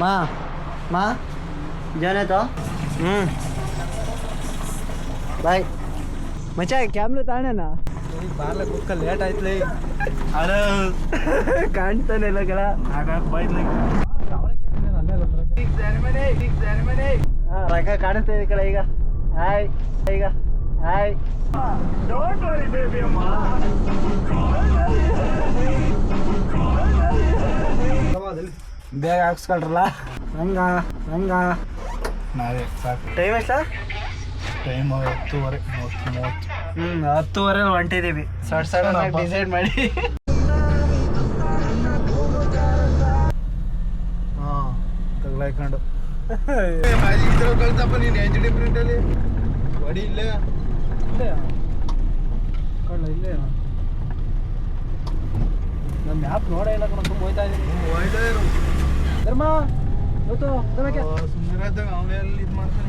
ಮಾ ಮಾ ಜಾನೇತ ಹ್ಞೂ ಬಾಯ್. ಮಚ್ಚ ಕ್ಯಾಮ್ರಾ ತಾಣನ? ಬಾರ್ಲ ಕುಕ್ಕ ಲೇಟ್ ಆಯ್ತಲೇ. ಹಲೋ ಕಾಣ್ತಾನೆ ಇಲ್ಲ ಕಲ ರಕ ಕಾಣಿಸ್ತಾ ಇದೆ ಕಲ ಈಗ. ಹಾಯ್ ಈಗ. ಹಾಯ್. ಬೇಗ ಹಾಕ್ಸ್ಕೊಳ್ರಲ್ಲ ಹಂಗ ಹಂಗ ನಾವೇ ಸಾಕು. ಟೈಮ್ ಎಷ್ಟ? ಟೈಮ್ ಹತ್ತುವರೆ ಮೂವತ್ತು ಮೂವತ್ತು. ಹ್ಞೂ ಹತ್ತುವರೆ ಹೊಂಟಿದೀವಿ. ಸಡ್ ಸಡನ್ ಡಿಸೈಡ್ ಮಾಡಿ. ಹಾಂ ತಗ್ಲಾಯ್ಕೊಂಡು ಕಳ್ಸಪ್ಪ ನೀನು ಎಚ್ ಡಿ ಪ್ರಿಂಟಲ್ಲಿ ಬಡಿ ಇಲ್ಲೇ. ಇಲ್ಲೇ? ಕಳ್ಳ ಇಲ್ಲೇ? ನಮ್ಮ ಮ್ಯಾಪ್ ನೋಡೇ ಇಲ್ಲ ಕಣ ತುಂಬ ಹೋಯ್ತಾ ಇದೀನಿ. ಧರ್ಮ ಗೊತ್ತು ಧರ್ಮಕ್ಕೆ. ಸುಂದರ ಅವನೆಲ್ಲ ಇದು ಮಾಡ್ತಾನೆ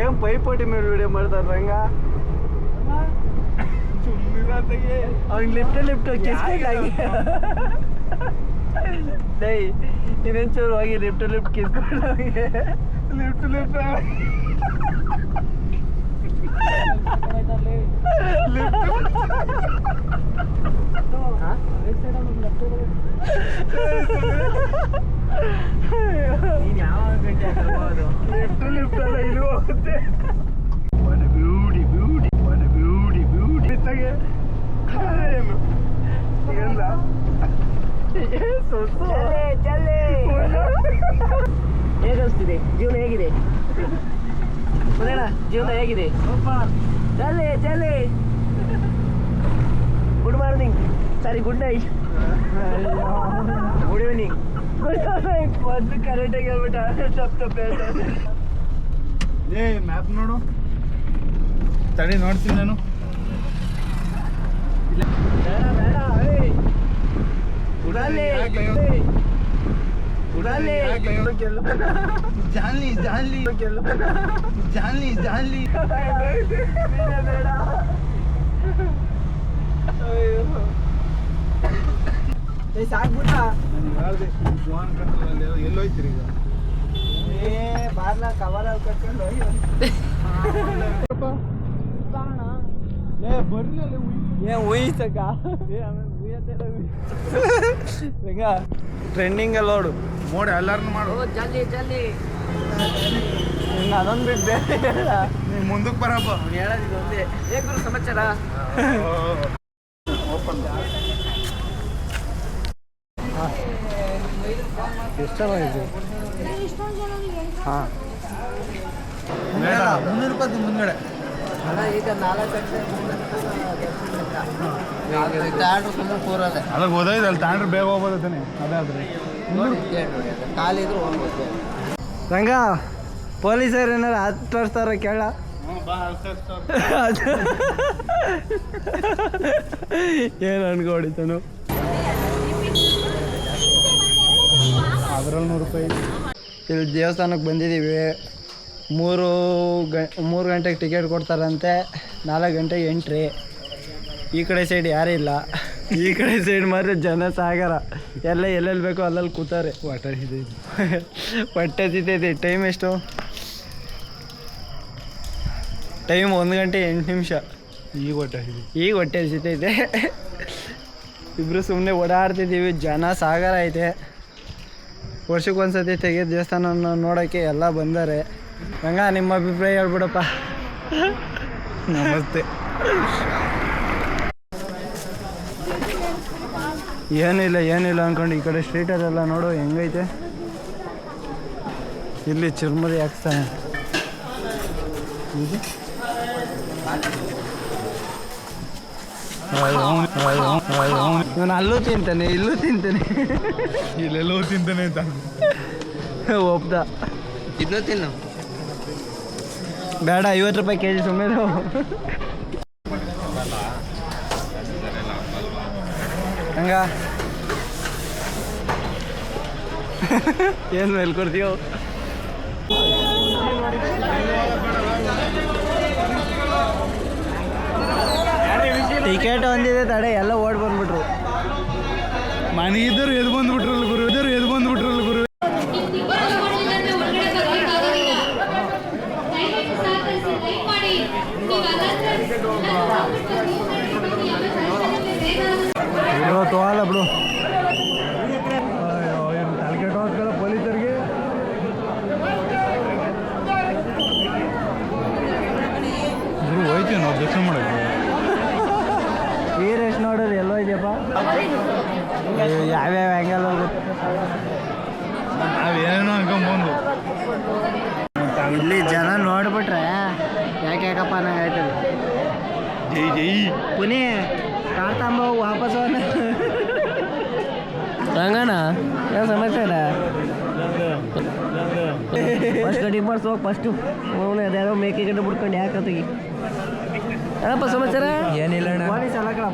ಏನ್ ಪೈಪೋಟಿ ಮೇಲೆ ವಿಡಿಯೋ ಮಾಡ್ತಾರ ರಂಗ? ಅವ್ನ್ ಲಿಫ್ಟ್ ಲಿಫ್ಟ್ ಕಿಸ್ಕೊಂಡಾಗಿ ಡೈ ಇನ್ನೊಂಚೂರು ಹೋಗಿ. ಲಿಫ್ಟ್ ಲಿಫ್ಟ್ ಕಿಸ್ಕೊಂಡಾಗೆ ಲಿಫ್ಟ್ ಲಿಫ್ಟ್ ಲಿಫ್ಟ್ ಲಿಫ್ಟ್ ಅಲ್ಲ ಇದು ಹೋಗುತ್ತೆ beauty beauty one beauty beauty ಏನು ಏನಿಲ್ಲ ಹೇಗನ್ಸ್ತಿದೆ? ಜೀವನ ಹೇಗಿದೆ? ಜೀವನ ಹೇಗಿದೆ? ಚಲ್ಲಿ ಚಲ್ಲಿ. Good morning sorry good night good evening ಮೊದಲು ಕರೆಕ್ಟಾಗಿ ಹೇಳ್ಬಿಟ್ಟ ತಪ್ಪು ತಪ್ಪು ಹೇಳ್ತಾರೆ ಏ ಮ್ಯಾಪ್ ನೋಡು. ತಡಿ ನೋಡ್ತೀನಿ ನಾನು. ಬೇಡ ಬೇಡ ಜಾನ್ಲಿ ಜಾನ್ಲಿ. ಜಾನ್ಲಿ ಜಾನ್ಲಿ ಸಾಕ್ಬಿಟ್ಟ ಎಲ್ಲೋಯ್ತೀರಿ ಈಗ? ಏ ಬಾರ್ಲ ಕವರಲ್ಲಿ ಕಟ್ಕೊಂಡು ಹೋಗಿ. ಏ ಬರ್ಲಿ ಏ ಏನ್ ಉಯಿಸಕ್ಕ ಟ್ರೆಂಡಿಂಗ್ ಅಲ್ಲಿ ನೋಡು ನೋಡಿ ಎಲ್ಲಾರನ್ನು ಮಾಡು ಜಲ್ದಿ ಜಲ್ದಿ ಇನ್ನು ಅದೊಂದು ಬಿಟ್ಟು ನೀನು ಮುಂದಕ್ಕೆ ಬರಪ್ಪ ಹೇಳೋದು ಒಂದೇ ಏ ಗುರು ಸಮಾಚಾರ ಓಪನ್ ಹಾಂ ಮುನ್ನೂರು ರೂಪಾಯಿ ಮುಂದ್ಗಡೆ ಅಲ್ಲಿಗೆ ಅಲ್ಲಿ ತಾಂಡ್ರೆ ಬೇಗ ಹೋಗ್ಬೋದು ತಾನೆ? ರಂಗ ಪೊಲೀಸರು ಏನಾರು ಹತ್ತು ತೋರಿಸ್ತಾರ ಕೇಳ ಏನು ಅನ್ಕೊಂಡಿತನು ಅದ್ರಲ್ಲಿ ನೂರು ರೂಪಾಯಿ. ಇಲ್ಲಿ ದೇವಸ್ಥಾನಕ್ಕೆ ಬಂದಿದ್ದೀವಿ. ಮೂರು ಗ ಮೂರು ಗಂಟೆಗೆ ಟಿಕೆಟ್ ಕೊಡ್ತಾರಂತೆ ನಾಲ್ಕು ಗಂಟೆಗೆ ಎಂಟ್ರಿ ಈ ಕಡೆ ಸೈಡ್ ಯಾರೂ ಇಲ್ಲ. ಈ ಕಡೆ ಸೈಡ್ ಮಾತ್ರ ಜನ ಸಾಗರ ಎಲ್ಲ ಎಲ್ಲೆಲ್ಲಿ ಬೇಕೋ ಅಲ್ಲಲ್ಲಿ ಕೂತಾರೆ. ವಾಟರ್ ಇದೆ ಹೊಟ್ಟೆ ತಿಂತೈತಿ. ಟೈಮ್ ಎಷ್ಟು? ಟೈಮ್ ಒಂದು ಗಂಟೆ ಎಂಟು ನಿಮಿಷ. ಈಗ ಹೊಟ್ಟೆ ಈಗ ಹೊಟ್ಟೆ ಸಿತೈತೆ ಇಬ್ಬರು ಸುಮ್ಮನೆ ಓಡಾಡ್ತಿದ್ದೀವಿ. ಜನ ಸಾಗರ ಐತೆ. ವರ್ಷಕ್ಕೆ ತೆಗೆದ ತೆಗೆದು ದೇವಸ್ಥಾನ ನೋಡೋಕ್ಕೆ ಎಲ್ಲ ಬಂದಾರೆ. ಹಂಗ ನಿಮ್ಮ ಅಭಿಪ್ರಾಯ ಹೇಳ್ಬಿಡಪ್ಪ. ನಮಸ್ತೆ. ಏನಿಲ್ಲ ಏನಿಲ್ಲ ಅನ್ಕೊಂಡು ಈ ಕಡೆ ಸ್ಟ್ರೀಟಲ್ಲೆಲ್ಲ ನೋಡು ಹೆಂಗೈತೆ? ಇಲ್ಲಿ ಚುರ್ಮುರಿ ಹಾಕ್ತಾನೆ ಇವನು ಅಲ್ಲೂ ತಿಂತಾನೆ ಇಲ್ಲೂ ತಿಂತಾನೆ. ಇಲ್ಲೆಲ್ಲೂ ತಿಂತಾನೆ ಅಂತ. ಒಪ್ದ. ಇದನ್ನ ತಿನ್ನು. ಬೇಡ, ಐವತ್ತು ರೂಪಾಯಿ ಕೆ ಜಿ ಸುಮ್ಮನೆ ಹಂಗ? ಏನು ಮೇಲೆ ಕೊಡ್ತೀವೋ ಟಿಕೆಟ್ ಒಂದಿದೆ ತಡೆ, ಎಲ್ಲ ಓಡ್ ಬಂದ್ಬಿಟ್ರು. ಮನೆ ಎದು ಎದ್ ಬಂದ್ಬಿಟ್ರು ಇದ್ದರು ಬಂದ್ಬಿಟ್ರಲ್ಲ ಗುರು ಬ್ರೋ ತೋಲ್ಲ ಬಿಡು ತಲೆಕೆಟ್ಟ ಹೋಗ್ತಲ್ಲ ಪೊಲೀಸರಿಗೆ ಗುರು ಹೋಯ್ತೀವಿ ನಾವು ದರ್ಶನ ಮಾಡಕ್ಕೆ ವೀರೇಶ್ ನೋಡಿದ್ರೆ ಎಲ್ಲೋ ಇದೆಯಪ್ಪ ಅಯ್ಯೋ, ಯಾವ್ಯಾವ ಹ್ಯಾಂಗಲ್ಲ ಗೊತ್ತು ನಾವೇನೇನೋ ಅನ್ಕೊಂಬಂದು ಇಲ್ಲಿ ಜನ ನೋಡ್ಬಿಟ್ರೆ ಯಾಕೆ ಯಾಕಪ್ಪ ನಂಗೆ ಆಯ್ತದೆ ಜೈ ಜೈ ಪುನಿ ಕಾರ್ ತಗೊಂಬ ವಾಪಸ್ ಯಾವ ಸಮಾಚಾರ ಫಸ್ಟ್ ಕಟಿಂಗ್ ಮಾಡ್ಸ್ ಹೋಗಿ ಫಸ್ಟು ಅವನು ಅದ್ಯಾರೋ ಮೇಕೆ ಗಡ್ಡೆ ಬಿಡ್ಕೊಂಡು ಯಾಕೆ ಅತ್ತಿಗೆ ಏನಪ್ಪ ಸಮಾಚಾರ? ಏನಿಲ್ಲ ಪೊಲೀಸ್ ಅಲ್ಲ ಕಣ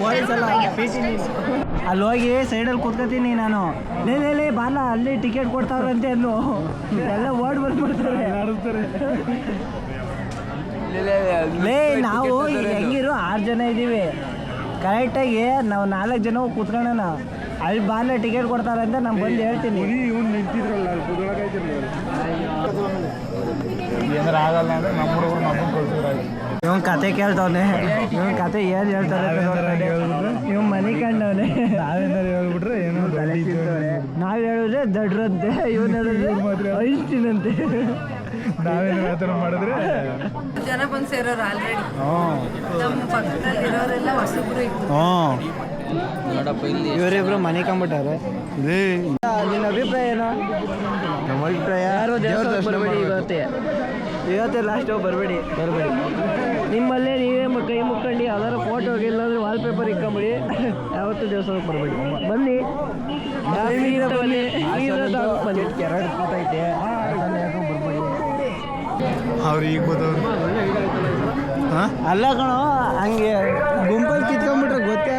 ಪೊಲೀಸ್ ಅಲ್ಲ ಅಲ್ಲಿ ಹೋಗಿ ಸೈಡಲ್ಲಿ ಕೂತ್ಕೊತೀನಿ ನಾನು. ಲೇ ಲೇ ಲೇ ಬಾಲ ಅಲ್ಲಿ ಟಿಕೆಟ್ ಕೊಡ್ತಾವ್ರಂತೆ ಅಂದ್ಲು. ಎಲ್ಲ ವರ್ಡ್ ಬಂದ್ಬಿಡ್ತಾರೆ ಲೇ ನಾವು ಈಗ ಹೆಂಗಿರು ಆರು ಜನ ಇದ್ದೀವಿ ಕರೆಕ್ಟಾಗಿ ನಾವು ನಾಲ್ಕು ಜನ ಹೋಗಿ ಕೂತ್ಕೊಳ್ಳೋಣ ಅಲ್ಲಿ ಬಾಲೆ ಟಿಕೆಟ್ ಕೊಡ್ತಾರಂತೆ ನಾನು ಬಂದು ಹೇಳ್ತೀನಿ. ಏನಾರ ಆಗಲ್ಲ ಅಂದ್ರೆ ನಮ್ಮ ಹುಡುಗರು ನಮ್ಮನ್ನ ಕಳ್ಸಿದ್ರಾಯ್ತು ಇವನ್ ಕತೆ ಕೇಳ್ತಾವನೆ. ಇವನ್ ಕತೆ ಏನ್ ಹೇಳ್ತಾರೆ ಇವ್ ಮನಿ ಇವ್ನ್ ಮನೆ ಕಂಡವನೆ ನಾವೇನಾರು ಹೇಳ್ಬಿಟ್ರೆ ಏನೋ ನಾವ್ ಹೇಳಿದ್ರೆ ದಡ್ರಂತೆ ಇವನ್ ಹೇಳಿದ್ರೆ ಐಸ್ಟಿನಂತೆ ನಾವೇನಾರು ಆ ಥರ ಮಾಡಿದ್ರೆ? ಜನ ಬಂದು ಸೇರೋರು ಆಲ್ರೆಡಿ ನಮ್ಮ ಪಕ್ಕದಲ್ಲಿ ಇರೋರೆಲ್ಲ ಹೊಸಬ್ರು ಇದ್ರು. ಹ್ಞೂ ಇವರಿಬ್ರು ಮನೆ ಕಂಬಿಟ್ಟಾರೆ ನಿನ್ನ ಅಭಿಪ್ರಾಯ ಏನು? ನಮ್ಮ ಅಭಿಪ್ರಾಯ ಯಾರು ಬರಬೇಡಿ ಇವತ್ತೇ. ಇವತ್ತೇ ಲಾಸ್ಟ್ ಬರಬೇಡಿ. ಬರಬೇಡಿ. ನಿಮ್ಮಲ್ಲೇ ನೀವೇ ಮ- ಕೈ ಮುಕ್ಕೊಂಡು ಯಾವ್ದಾರು ಫೋಟೋ ಇಲ್ಲಾಂದ್ರೆ ವಾಲ್ ಪೇಪರ್ ಇಕ್ಕೊಂಬಿಡಿ ಯಾವತ್ತು ದೇವಸ್ಥಾನಕ್ಕೆ ಬರಬೇಡಿ. ಬನ್ನಿ. ಬನ್ನಿ. ಬನ್ನಿ. ಎರಡು ಕೂತೈತೆ. ಬರ್ಬೇಡಿ ಅವ್ರು ಈಗ ಗೊತ್ತವ್ರು ಹಾಂ? ಅಲ್ಲ ಕಣೋ ಹಂಗೆ ಗುಂಪಲ್ಲಿ ಕಿತ್ಕೊಂಡ್ಬಿಟ್ರೆ ಗೊತ್ತೇ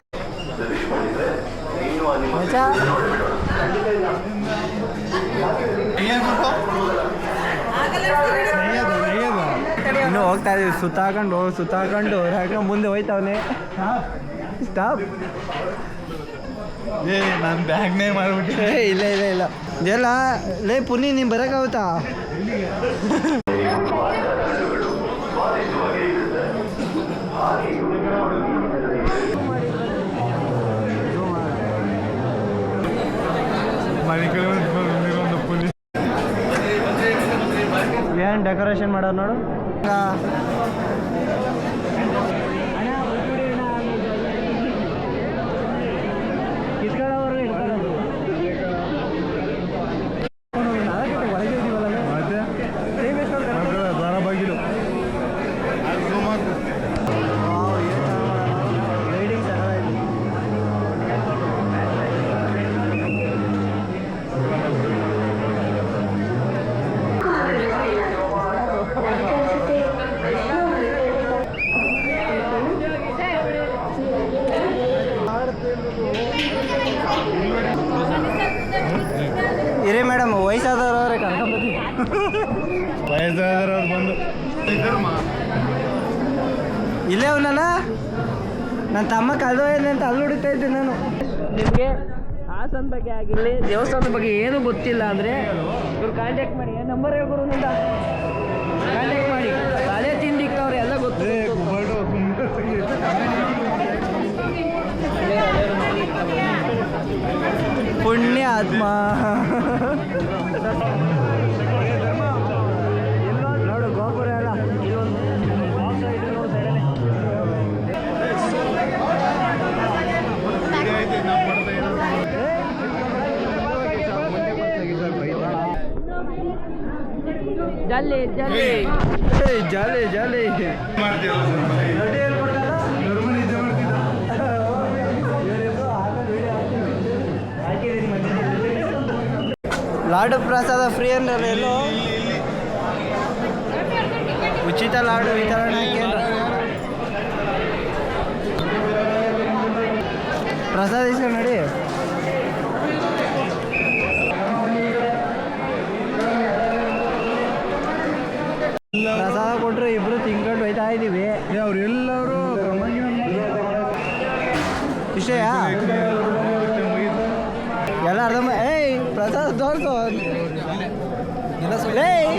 ಇನ್ನು ಹೋಗ್ತಾ ಇದೀವಿ ಸುತ್ತಾಕೊಂಡು ಸುತ್ತಾಕೊಂಡು ಹಾಕೊಂಡು ಮುಂದೆ ಹೋಯ್ತಾವನೆ. ಸ್ಟಾಪ್ ಏ ನಾನು ಬ್ಯಾಗ್ನೇ ಮಾಡ್ಬಿಟ್ಟೆ ಇಲ್ಲ ಇಲ್ಲ ಇಲ್ಲ. ಎಲ್ಲ ಲೇ ಪುನಿ ನೀನು ಬರೋಕ್ಕಾಗುತ್ತಾ ಮನೆ ಕಡೆ ಒಂದು ಪೊಲೀಸ್ ಏನು ಡೆಕೋರೇಷನ್ ಮಾಡೋರು ನೋಡು ಮತ್ತೆ ದ್ವಾರ ಬಾಗಿಲು ಇರಿ ಮೇಡಮ್ ವಯಸ್ಸಾದವ್ರವ್ರೆ ಕರ್ಕೊಂಬತ್ತಿ ಬಂದು ಇಲ್ಲೇ ಅವನಲ್ಲ? ನನ್ನ ತಮ್ಮ ಕಳೆದೋಯ್ದೆ ಅಂತ ಅಲ್ಲಿ ಹುಡುಕ್ತಾ ಇದ್ದೆ ನಾನು. ನಿಮಗೆ ಹಾಸನ ಬಗ್ಗೆ ಆಗಿರಲಿ ದೇವಸ್ಥಾನದ ಬಗ್ಗೆ ಏನು ಗೊತ್ತಿಲ್ಲ ಅಂದರೆ ಇವ್ರು ಕಾಂಟ್ಯಾಕ್ಟ್ ಮಾಡಿ. ನಂಬರ್ ಹೇಳ್ಕೊಡು ನಿಂದ ಕಾಂಟ್ಯಾಕ್ಟ್ ಮಾಡಿ. ಅದೇ ತಿಂದಿಕ್ಕವ್ರೆ ಎಲ್ಲ ಗೊತ್ತು. ಪುಣ್ಯ ಆತ್ಮ ಜಲ್ಲಿ ಜಲ್ಲಿ ಜಾಲಿ ಜಾಲಿ? ಲಾಡು ಪ್ರಸಾದ ಫ್ರೀ ಅಂದ್ರೆ ಎಲ್ಲೋ? ಉಚಿತ ಲಾಡು ವಿತರಣೆ ಕೇಂದ್ರ. ಪ್ರಸಾದ ಇಸ್ಕೊಂಡು ನೋಡಿ ಇದೀವಿ ಅವ್ರು ಎಲ್ಲರೂ ವಿಷಯ ಎಲ್ಲ ಅರ್ಧ ಮಾ- ಏಯ್ ಪ್ರಸಾದ್ ತೋರ್ಸು ಏಯ್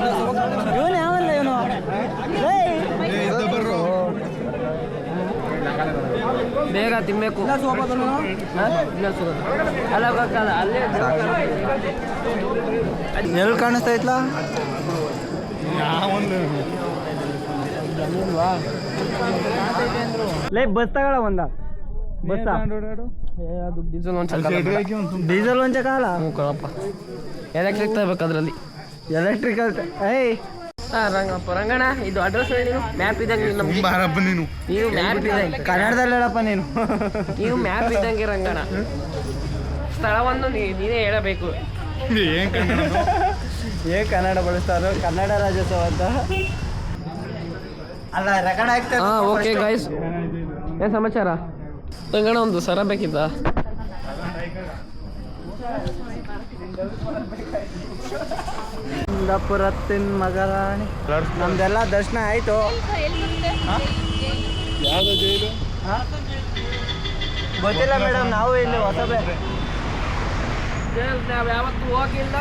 ಇವನು ಯಾವಲ್ಲ ಇವನು ಏಯ್ ಬೇಗ ತಿನ್ಬೇಕು. ಅಲ್ಲ ಗೊತ್ತಲ್ಲ ಅಲ್ಲೇ ಎಲ್ಲಿ ಕಾಣಿಸ್ತಾ ಇತ್ಲಾ ಲೇ ಬಸ್ ತಗೊಳ ಒಂದ. ಬಸ್ ಡೀಸೆಲ್ ಡೀಸೆಲ್ ಒಂಚ ಕಾಲ ಕಣಪ್ಪ ಎಲೆಕ್ಟ್ರಿಕ್ ತಗೋಬೇಕು ಅದರಲ್ಲಿ. ಎಲೆಕ್ಟ್ರಿಕಲ್ ಏಯ್ ರಂಗಪ್ಪ ರಂಗಣ್ಣ ಇದು ಅಡ್ರೆಸ್ ಹೇಳಿ ಮ್ಯಾಪ್ ಇದ್ದಂಗೆ ನಮ್ಗೆ ಬಾರಪ್ಪ ನೀನು. ನೀವು ಮ್ಯಾಪ್ ಇದ್ದಂಗೆ. ಕನ್ನಡದಲ್ಲಿ ಹೇಳಪ್ಪ ನೀನು. ನೀವು ಮ್ಯಾಪ್ ಇದ್ದಂಗೆ ರಂಗಣ್ಣ. ಸ್ಥಳವನ್ನು ನೀ- ನೀನೇ ಹೇಳಬೇಕು. ಏನ್ ಕನ್ನಡ? ಏ ಕನ್ನಡ ಬಳಸ್ತಾರೋ? ಕನ್ನಡ ರಾಜ್ಯೋತ್ಸವ ಅಂತ? ಅಲ್ಲ ರೆಕಾರ್ಡ್ ಆಗ್ತದೆ ಓಕೆ ಗಾಯ್ಸ್ ಏನು ಸಮಾಚಾರ? ರಂಗಣ ಒಂದು ಸರ ಬೇಕಿತ್ತ? ಕುಂದಾಪುರತ್ತಿನ ಮಗರಾಣಿ. ನಮ್ದೆಲ್ಲ ದರ್ಶನ ಆಯ್ತು? ಗೊತ್ತಿಲ್ಲ ಮೇಡಮ್ ನಾವು ಇಲ್ಲಿ ಹೊಸಬೇ ನಾವು ಯಾವತ್ತು ಹೋಗಿಲ್ಲ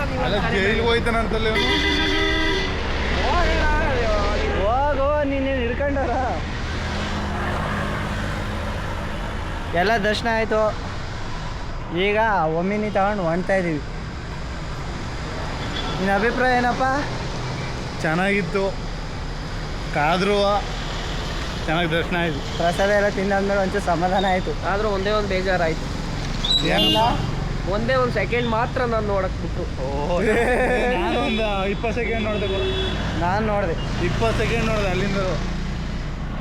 ಹೋಗು ನೀನೇನು ಹಿಡ್ಕೊಂಡಾರ ಎಲ್ಲ ದರ್ಶನ ಆಯಿತು. ಈಗ ಒಮ್ಮಿನಿ ತಗೊಂಡು ಹೊಂಟಾ ಇದೀವಿ. ನಿನ್ನ ಅಭಿಪ್ರಾಯ ಏನಪ್ಪ? ಚೆನ್ನಾಗಿತ್ತು. ಕಾದ್ರು ಚೆನ್ನಾಗಿ ದರ್ಶನ ಆಯಿತು. ಪ್ರಸಾದ ಎಲ್ಲ ತಿಂದಾದ್ಮೇಲೆ ಒಂಚೂರು ಸಮಾಧಾನ ಆಯಿತು. ಆದರೂ ಒಂದೇ ಒಂದು ಬೇಜಾರಾಯಿತು. ಏನಿಲ್ಲ? ಒಂದೇ ಒಂದು ಸೆಕೆಂಡ್ ಮಾತ್ರ ನಾನು ನೋಡಕ್ ಬಿಟ್ಟು ಒಂದು ಇಪ್ಪತ್ತು ಸೆಕೆಂಡ್ ನೋಡಿದೆ ನಾನು ನೋಡಿದೆ. ಇಪ್ಪತ್ತು ಸೆಕೆಂಡ್ ನೋಡಿದೆ ಅಲ್ಲಿಂದ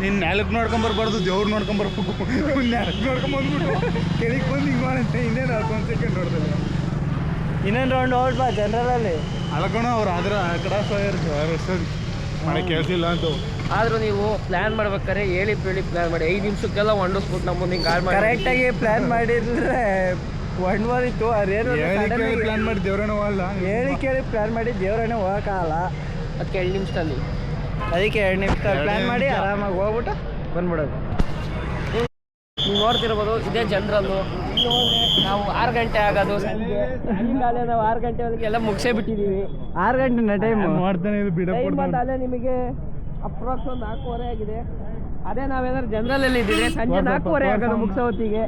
ನಿನ್ನ ನೆಲಕ್ಕೆ ನೋಡ್ಕೊಂಬರ್ಬಾರ್ದು ದೇವ್ರು ನೋಡ್ಕೊಂಬರ್ಬೇಕು ನೆಲಕ್ಕೆ ನೋಡ್ಕೊಂಬಂದ್ಬಿಟ್ಟು ಕೆಳಗೆ ಬಂದು ಹಿಂಗೆ ಮಾಡಂತೆ ಇನ್ನೇನು ಒಂದು ಸೆಕೆಂಡ್ ನೋಡ್ದಲ್ಲ ಇನ್ನೊಂದು ರೌಂಡ್ ಹೊರಡ್ಬಾ ಜನರಲಲ್ಲಿ ಅಳ್ಕೊಣ ಅವ್ರು ಆದ್ರೆ ಆ ಕಡೆ ಸರಿ. ಮನೆ ಕೇಳಿಸಿಲ್ಲ ಅಂತ. ಆದ್ರೂ ನೀವು ಪ್ಲಾನ್ ಮಾಡ್ಬೇಕಾದ್ರೆ ಹೇಳಿ ಹೇಳಿ ಪ್ಲಾನ್ ಮಾಡಿ. ಐದು ನಿಮಿಷಕ್ಕೆಲ್ಲ ಹೊಂಡಿಸ್ಬಿಟ್ಟು ನಮ್ಮ ಮುಂದೆ ಕಾಲ್ ಮಾಡಿ. ಕರೆಕ್ಟಾಗಿ ಪ್ಲಾನ್ ಮಾಡಿದ್ರೆ ಒನ್ ವಾರ್ ಇತ್ತು ಅದೇನು ಪ್ಲಾನ್ ಮಾಡಿ ದೇವ್ರೇನೋ ಹೋಗಲ್ಲ. ಹೇಳಿ ಕೇಳಿ ಪ್ಲಾನ್ ಮಾಡಿ ದೇವ್ರನ್ನೇ ಹೋಗೋಕ್ಕಾಗಲ್ಲ ಅದಕ್ಕೆ ಎರಡು ನಿಮಿಷದಲ್ಲಿ. ಅದಕ್ಕೆ ಎರಡು ನಿಮಿಷ ಪ್ಲಾನ್ ಮಾಡಿ ಆರಾಮಾಗಿ ಹೋಗ್ಬಿಟ್ಟು ಬಂದ್ಬಿಡೋದು. ನೀವು ನೋಡ್ತಿರ್ಬೋದು ಇದೇ ಜನರಲ್ಲು ಇಲ್ಲಿ ಹೋದ್ರೆ ನಾವು ಆರು ಗಂಟೆ ಆಗೋದು ಸಂಜೆ. ಈಗಾಗಲೇ ನಾವು ಆರು ಗಂಟೆ ಒಳಗೆ ಎಲ್ಲ ಮುಗಿಸೇ ಬಿಟ್ಟಿದ್ದೀವಿ. ಆರು ಗಂಟೆ ಟೈಮ್ ಮಾಡ್ತಾನೆ ಅಲ್ಲೇ ನಿಮಗೆ ಅಪ್ರಾಕ್ಸ್ ಒಂದು ನಾಲ್ಕೂವರೆ ಆಗಿದೆ. ಅದೇ ನಾವೇನಾದ್ರು ಜನರಲಲ್ಲಿ ಇದ್ದೀವಿ ಸಂಜೆ ನಾಲ್ಕೂವರೆ ಆಗೋದು ಮುಗಿಸೋ ಹೊತ್ತಿಗೆ.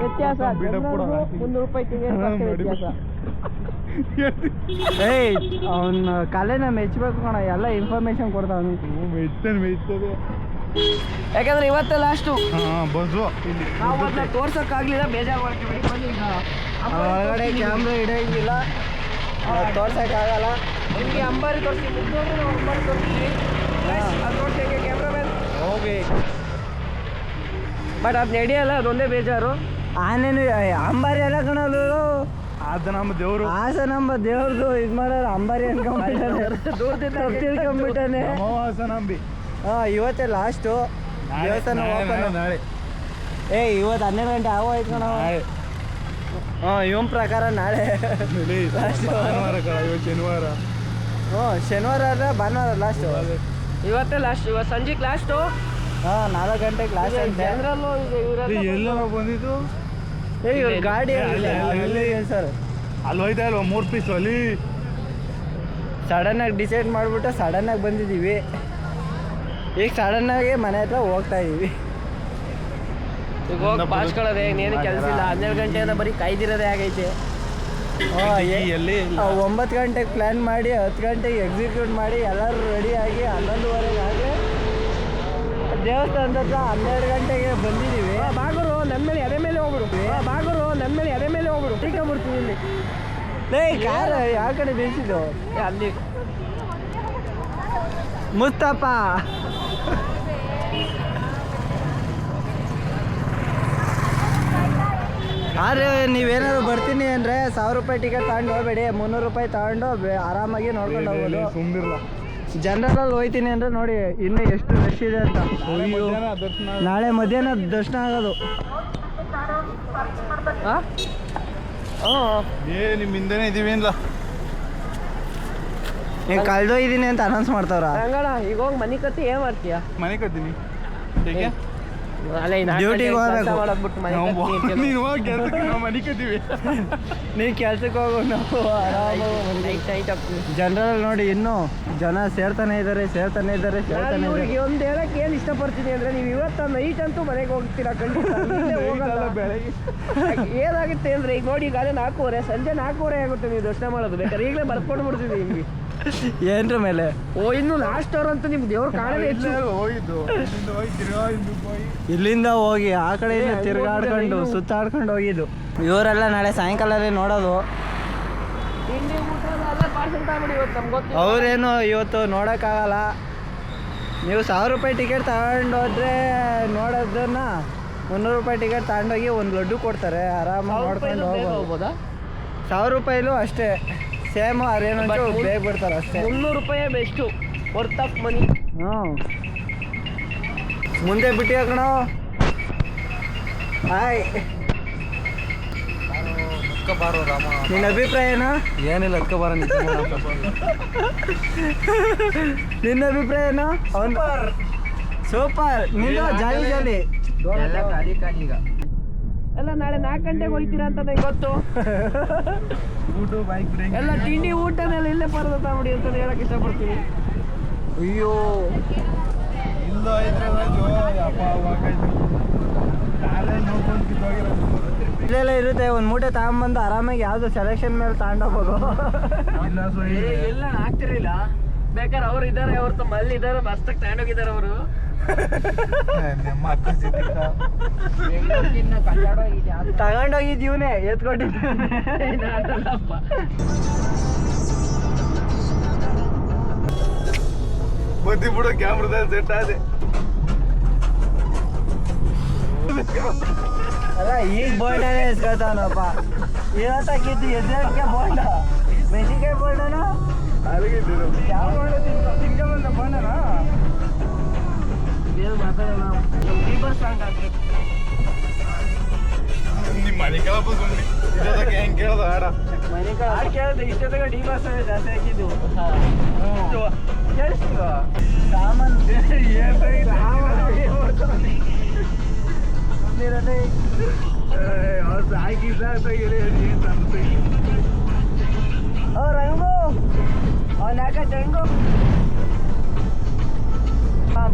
ವ್ಯತ್ಯಾಸ. ಮುನ್ನೂರು ರೂಪಾಯಿ ವ್ಯತ್ಯಾಸ. ಏಯ್ ಅವನ ಕಲೆನ ಮೆಚ್ಚಬೇಕು ಕಣ. ಎಲ್ಲ ಇನ್ಫಾರ್ಮೇಶನ್ ಕೊಡ್ತಾವನು ಮೆಚ್ಚ ಮೆಯ್ತದೆ ಯಾಕಂದ್ರೆ ಇವತ್ತೇ ಲಾಸ್ಟು ಬಸ್ಸು ನಾವು ಅದನ್ನ ತೋರ್ಸೋಕ್ಕಾಗಲಿಲ್ಲ ಬೇಜಾರು ಮಾಡ್ತೀವಿ ಬನ್ನಿ ಈಗ. ಒಳಗಡೆ ಕ್ಯಾಮ್ರಾ ಹಿಡಿಯಂಗಿಲ್ಲ ತೋರ್ಸೋಕ್ಕಾಗಲ್ಲ. ನಿಮಗೆ ಅಂಬಾರಿ ಮುಗ್ದೋದ್ರೆ ಅಂಬಾರಿ ತೋರಿಸ್ತೀವಿ ಅದು ತೋರ್ಸೋಕ್ಕೆ ಕ್ಯಾಮ್ರಾ ಮ್ಯಾನ್ ಹೋಗಿ. ಬಟ್ ಅದು ನಡೆಯಲ್ಲ ಅದೊಂದೇ ಬೇಜಾರು ಆನೇನು ಅಂಬಾರಿ ಎಲ್ಲ ಕಣದು ಅದು ನಮ್ಮ ದೇವರು. ಆಸ ನಮ್ಮ ದೇವ್ರದು ಇದು ಮಾಡೋರು ಅಂಬಾರಿ ಅನ್ಕೊಂಡ್ಬಿಟ್ಟಾನೆ ದೂರದಿಂದ ತಿಳ್ಕೊಂಡ್ಬಿಟ್ಟಾನೆ. ಅಮಾವಾಸ ನಂಬಿ. ಹಾಂ ಇವತ್ತೇ ಲಾಸ್ಟು ದೇವಸ್ಥಾನ ಓಪನ್ ನಾಳೆ ಏ ಇವತ್ತು ಹನ್ನೆರಡು ಗಂಟೆ ಆಗೋಯ್ತು ಕಣ. ನಾಳೆ. ಹಾಂ ಇವನ್ ಪ್ರಕಾರ ನಾಳೆ. ಕಣ ಶನಿವಾರ. ಹ್ಞೂ ಶನಿವಾರ ಆದ್ರೆ ಭಾನುವಾರ ಲಾಸ್ಟ್ ಇವತ್ತೇ ಲಾಸ್ಟ್ ಇವತ್ತು ಸಂಜೆ ಲಾಸ್ಟು ಹಾಂ ನಾಲ್ಕು ಗಂಟೆಗೆ ಲಾಸ್ಟ್ ಜನರಲ್ಲು ಎಲ್ಲ ಬಂದಿದ್ದು? ಏ ಇವ್ರ ಗಾಡಿ ಅಲ್ಲೇ, ಅಲ್ಲೇ, ಅಲ್ಲೇ. ಸರ್ ಅಲ್ಲಿ ಹೋಯ್ತಾ ಇಲ್ವಾ ಮೂರು ಪೀಸ್ ಅಲ್ಲಿ? ಸಡನ್ನಾಗಿ ಡಿಸೈಡ್ ಮಾಡಿಬಿಟ್ಟು ಸಡನ್ನಾಗಿ ಬಂದಿದ್ದೀವಿ. ಈಗ ಸಡನ್ನಾಗಿ ಮನೆ ಹತ್ರ ಹೋಗ್ತಾ ಇದ್ದೀವಿ ಈಗ ಹೋಗಿ ಪಾಸ್ಕೊಳ್ಳೋದೆ ಇನ್ನೇನು ಕೆಲಸ ಇಲ್ಲ. ಹನ್ನೆರಡು ಗಂಟೆಯಿಂದ ಬರೀ ಕಾಯ್ದಿರೋದೇ ಆಗೈತೆ. ಒಂಬತ್ತು ಗಂಟೆಗೆ ಪ್ಲ್ಯಾನ್ ಮಾಡಿ ಹತ್ತು ಗಂಟೆಗೆ ಎಕ್ಸಿಕ್ಯೂಟ್ ಮಾಡಿ ಎಲ್ಲರೂ ರೆಡಿಯಾಗಿ ಹನ್ನೊಂದುವರೆಗೆ ಆಗಿ ದೇವಸ್ಥಾನದ ಹತ್ರ ಹನ್ನೆರಡು ಗಂಟೆಗೆ ಬಂದಿದ್ದೀವಿ ಬಾಗೂರು ನಮ್ಮ ಮೇಲೆ ಎದೆ ಮೇಲೆ ಹೋಗ್ಬಿಡು. ಬಾಗೂರು ನಮ್ಮ ಮೇಲೆ ಎದೆ ಮೇಲೆ ಹೋಗ್ಬಿಡು. ಬರ್ತೀವಿ ಇಲ್ಲಿ. ಲೇ ಕಾರ್ ಯಾವ ಕಡೆ ಬೀಸಿದ್ದು ಅಲ್ಲಿ ಮುಸ್ತಪ್ಪ ಆದ್ರೆ ನೀವೇನಾದ್ರು ಬರ್ತೀನಿ ಅಂದರೆ ಸಾವಿರ ರೂಪಾಯಿ ಟಿಕೆಟ್ ತಗೊಂಡು ಹೋಗ್ಬೇಡಿ ಮುನ್ನೂರು ರೂಪಾಯಿ ತಗೊಂಡು ಬೆ- ಆರಾಮಾಗಿ ನೋಡ್ಕೊಂಡು ಹೋಗೋದು ಸುಮ್ಮನಿರಲ್ಲ ಜನರಲ್ ಹೋಯ್ತೀನಿ ಅಂದರೆ ನೋಡಿ ಇನ್ನೂ ಎಷ್ಟು ರಶ್ ಇದೆ ಅಂತ. ನಾಳೆ ಮಧ್ಯಾಹ್ನ ದರ್ಶನ ಆಗೋದು. ಆ? ಹ್ಞೂ ಏ ನಿಮ್ಮ ಹಿಂದೆನೇ ಇದೀವಿ ಇಲ್ಲ ನೀನು ಕಳ್ದೋಗಿದ್ದೀನಿ ಅಂತ ಅನೌನ್ಸ್ ಮಾಡ್ತಾವ್ರ? ರಂಗಣ ಈಗ ಹೋಗಿ ಮನೆ ಕತ್ತಿ ಏನ್ ಮಾಡ್ತೀಯ? ಮನೆ ಕತ್ತೀನಿ ಹೇಗೆ? ಅಲ್ಲೇ ಹೋಗ್ಬೇಕು. ಮಾಡಕ್ಬಿಟ್ಟು ಮನೆ. ನೀನು ಹೋಗಿ ಕೆಲ್ಸಕ್ಕೆ ನಾವು ಮನೆ ಕತ್ತೀವಿ ನೀನು ಕೆಲ್ಸಕ್ಕೆ ಹೋಗು ನಾವು Night night ಜನರಲ್ ನೋಡಿ ಇನ್ನೂ ಜನ ಸೇರ್ತಾನೆ ಇದ್ದಾರೆ ಸೇರ್ತಾನೆ ಇದ್ದಾರೆ ಸೇರ್ತಾನೆ ಇದ್ದಾರೆ ಇವ್ರಿಗೆ ಒಂದ್ ಹೇಳಕ್ ಏನ್ ಇಷ್ಟಪಡ್ತೀನಿ ಅಂದ್ರೆ ನೀವು ಇವತ್ತ ನೈಟ್ ಅಂತೂ ಮನೆಗೆ ಹೋಗ್ತೀರಾ ಖಂಡಿತ? ಇಲ್ಲೇ ಹೋಗಲ್ಲ. ಬೆಳಗ್ಗೆ. ಏನಾಗುತ್ತೆ ಅಂದ್ರೆ ಈಗ ನೋಡಿ ಈಗಾಗಲೇ ನಾಲ್ಕೂವರೆ ಸಂಜೆ ನಾಲ್ಕೂವರೆ ಆಗುತ್ತೆ ನೀವು ದರ್ಶನ ಮಾಡೋದು ಬೇಕಾದ್ರೆ ಈಗಲೇ ಬರ್ಕೊಂಡು ಬಿಡ್ತೀವಿ ನಿಮ್ಗೆ. ಏನ್ರ ಮೇಲೆ? ಓ ಇನ್ನು ಲಾಸ್ಟ್ ಅವರ್ ಅಂತ ನಿಮ್ಗೆ ದೇವ್ರ ಕಾಣಲೇ ಹೆಚ್ಚು ಹೋಗಿದ್ದು. ಇಲ್ಲಿಂದ ಹೋಗಿ ಹೋಗಿ. ಇಲ್ಲಿಂದ ಹೋಗಿ ಆ ಕಡೆ ತಿರ್ಗಾಡ್ಕೊಂಡು ಸುತ್ತಾಡ್ಕೊಂಡು ಹೋಗಿದ್ದು. ಇವರೆಲ್ಲ ನಾಳೆ ಸಾಯಂಕಾಲನೇ ನೋಡೋದು. ಅವ್ರೇನು ಇವತ್ತು ನೋಡೋಕ್ಕಾಗಲ್ಲ. ನೀವು ಸಾವಿರ ರೂಪಾಯಿ ಟಿಕೆಟ್ ತಗೊಂಡೋದ್ರೆ ನೋಡೋದನ್ನ ಮುನ್ನೂರು ರೂಪಾಯಿ ಟಿಕೆಟ್ ತಗೊಂಡೋಗಿ ಒಂದು ಲಡ್ಡು ಕೊಡ್ತಾರೆ ಆರಾಮಾಗಿ ನೋಡ್ಕೊಂಡು ಹೋಗ್ಬೋದಾ. ಸಾವಿರ ರೂಪಾಯಿಲೂ ಅಷ್ಟೇ. ಸೇಮ್ ಮುನ್- ಬೇಗ ಬಿಡ್ತಾರೆ ಅಷ್ಟೇ. ಮುನ್ನೂರು ರೂಪಾಯಿ ಬೆಸ್ಟು ವರ್ತ್ ಆಫ್ ಮನಿ ಹ್ಞೂ. ಮುಂದೆ ಬಿಟ್ಟು ಹಾಕೋಣ. ಹಾಯ್. ಬಾರೋ ರಾಮ ನಿನ್ನ ಅಭಿಪ್ರಾಯ ಏನು? ಏನಿಲ್ಲ ಅದ್ಕ ಬಾರ ನಿನ್ನ ಅಭಿಪ್ರಾಯ ಏನು? ಸೂಪರ್ ನಿನ್ನ ಜಾಲಿ ಜಾಲಿ. ಎಲ್ಲ ನಾಳೆ ನಾಲ್ಕು ಗಂಟೆಗೆ ಹೋಗ್ತೀರಾ ಅಂತ ನಂಗೆ ಗೊತ್ತು. ಊಟ ಬೈಕ್ ಎಲ್ಲ ತಿಂಡಿ ಊಟನೆಲ್ಲ ಇಲ್ಲೇ ಪರದ ತಗೊಂಬಿಡಿ ಅಂತ ಹೇಳಕ್ ಇಷ್ಟಪಡ್ತೀನಿ. ಅಯ್ಯೋ. ಇಲ್ಲೆಲ್ಲ ಇರುತ್ತೆ ಒಂದ್ ಮೂಟೆ ತಗೊಂಬಂದು ಆರಾಮಾಗಿ ಯಾವ್ದು ಸೆಲೆಕ್ಷನ್ ಮೇಲೆ ತಗೊಂಡೋಗ್ಬೋದು. ಇಲ್ಲ ಆಗ್ತಿರ್ಲಿಲ್ಲ. ಬೇಕಾದ್ರೆ ಅವ್ರು ಇದಾರೆ ಅವ್ರ ತಮ್ಮ ಅಲ್ಲಿ ಇದಾರೆ ಮಸ್ತಕ್ ತಗೊಂಡೋಗಿದ್ದಾರೆ ಅವರು. ತಗೊಂಡೋಗಿದ್ದು ಇವನೇ ಎತ್ಕೊಂಡಿದ್ದೆ. ಬದ್ದಿ ಬಿಡೋ ಕ್ಯಾಮ್ರದಲ್ಲಿ ಸೆಟ್ ಆದೆ. ಅಲ್ಲ ಈಗ ಬೋಲ್ಡನೇ ಏನಂತ ಕಿದ್ದು ಎದ್ರಕ್ಕೆ ಬೋಲ್ಡ ಮೆಣಸಿನ್ಕಾಯಿ ಬೋಲ್ಡನ ಯಾವ ಬೋಲ್ಡ ತಿನ್ಕೊಂಡ ಬೋಲ್ಡನಾ ನಿಮ್ಮ ಮನೆ ಕೇಳಪ್ಪ ಸುಮ್ಮನೆ ಇದಕ್ಕೆ ಹೆಂಗೆ ಕೇಳ್ದ ಆಡ ಕೇಳಿದ್ರೆ ಇಷ್ಟೊತ್ತಿಗೆ ಡಿ ಬಾಸ್ ಜಾಸ್ತಿ ಹಾಕಿದ್ದು ಕೇಳಿಸ್ತೀವ ಸಾಮಾನು ಓ ರಂಗು ಅವ್ನು ಯಾಕೆ ಜಂಗು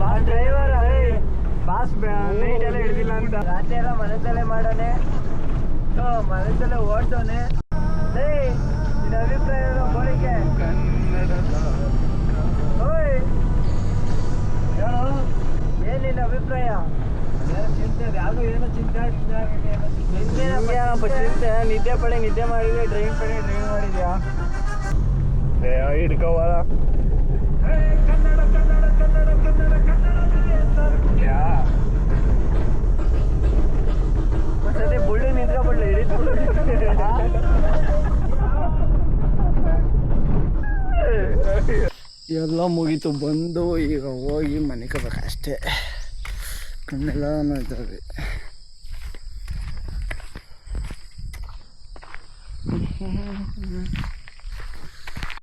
ಬಾಸ್ ಡ್ರೈವರ್ ಬಾಸ್ ನೈಟ್ ಎಲ್ಲ ಹಿಡಿದಿಲ್ಲ ಅಂತ. ರಾತ್ರಿ ಎಲ್ಲ ಮನದಲ್ಲೇ ಮಾಡೋನೆ. ಸೊ ಮನದಲ್ಲೇ ಓಡ್ಸೋನೆ. ಲೇ ನಿನ್ನ ಅಭಿಪ್ರಾಯ ಬೋಳಿಗೆ ಓಯ್. ಹೇಳು ಏನಿಲ್ಲ ನಿನ್ನ ಅಭಿಪ್ರಾಯ? ಚಿಂತೆ ಯಾವುದು ಏನೋ ಚಿಂತೆ ಚಿಂತೆ ಚಿಂತೆ. ನಿದ್ದೆ ಪಡೆ ನಿದ್ದೆ ಮಾಡಿದ್ಯಾ ಡ್ರೈವಿಂಗ್ ಪಡೆ ಡ್ರೈವಿಂಗ್ ಮಾಡಿದ್ಯಾ? ಹಿಡ್ಕೋವಾರ ಎಲ್ಲ ಮುಗೀತು ಬಂದು ಈಗ ಹೋಗಿ ಮನೆ ಕಬೇಕು ಅಷ್ಟೇ. ಕಣ್ಣೆಲ್ಲ ನೋಯ್ತಾವೆ